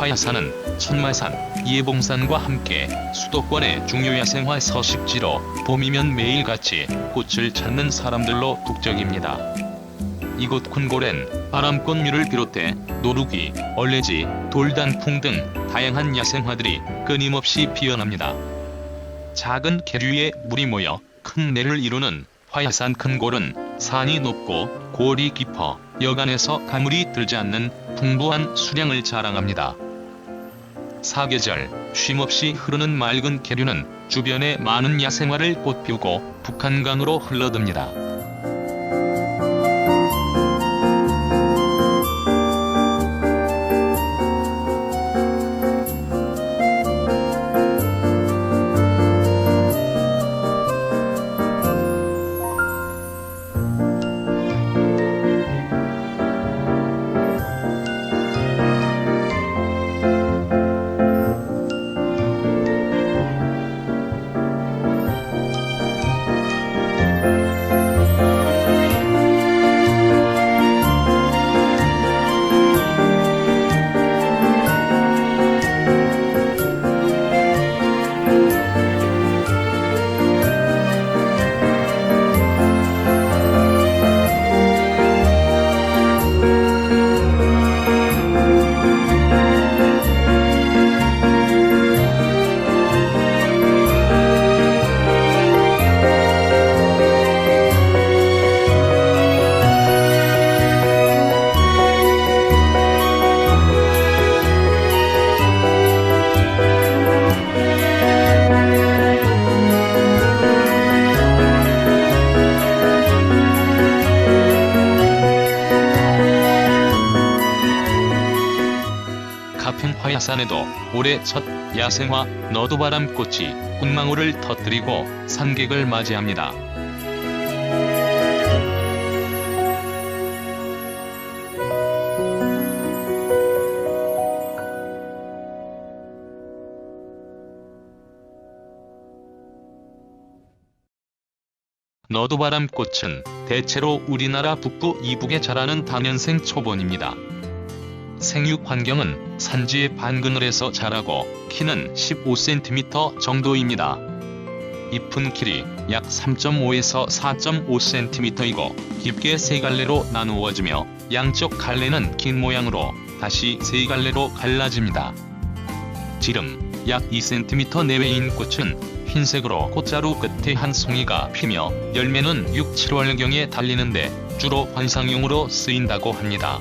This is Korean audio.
화야산은 천마산, 예봉산과 함께 수도권의 중요 야생화 서식지로 봄이면 매일같이 꽃을 찾는 사람들로 북적입니다. 이곳 쿤골엔 바람꽃류를 비롯해 노루기, 얼레지, 돌단풍 등 다양한 야생화들이 끊임없이 피어납니다. 작은 계류에 물이 모여 큰 내를 이루는 화야산 큰골은 산이 높고 골이 깊어 여간에서 가물이 들지 않는 풍부한 수량을 자랑합니다. 사계절 쉼없이 흐르는 맑은 계류는 주변에 많은 야생화를 꽃피우고 북한강으로 흘러듭니다. 가평 화야산에도 올해 첫 야생화 너도바람꽃이 꽃망울을 터뜨리고 산객을 맞이합니다. 너도바람꽃은 대체로 우리나라 북부 이북에 자라는 단연생 초본입니다. 생육 환경은 산지의 반그늘에서 자라고 키는 15cm 정도입니다. 잎은 길이 약 3.5에서 4.5cm이고 깊게 세 갈래로 나누어지며 양쪽 갈래는 긴 모양으로 다시 세 갈래로 갈라집니다. 지름 약 2cm 내외인 꽃은 흰색으로 꽃자루 끝에 한 송이가 피며 열매는 6, 7월경에 달리는데 주로 관상용으로 쓰인다고 합니다.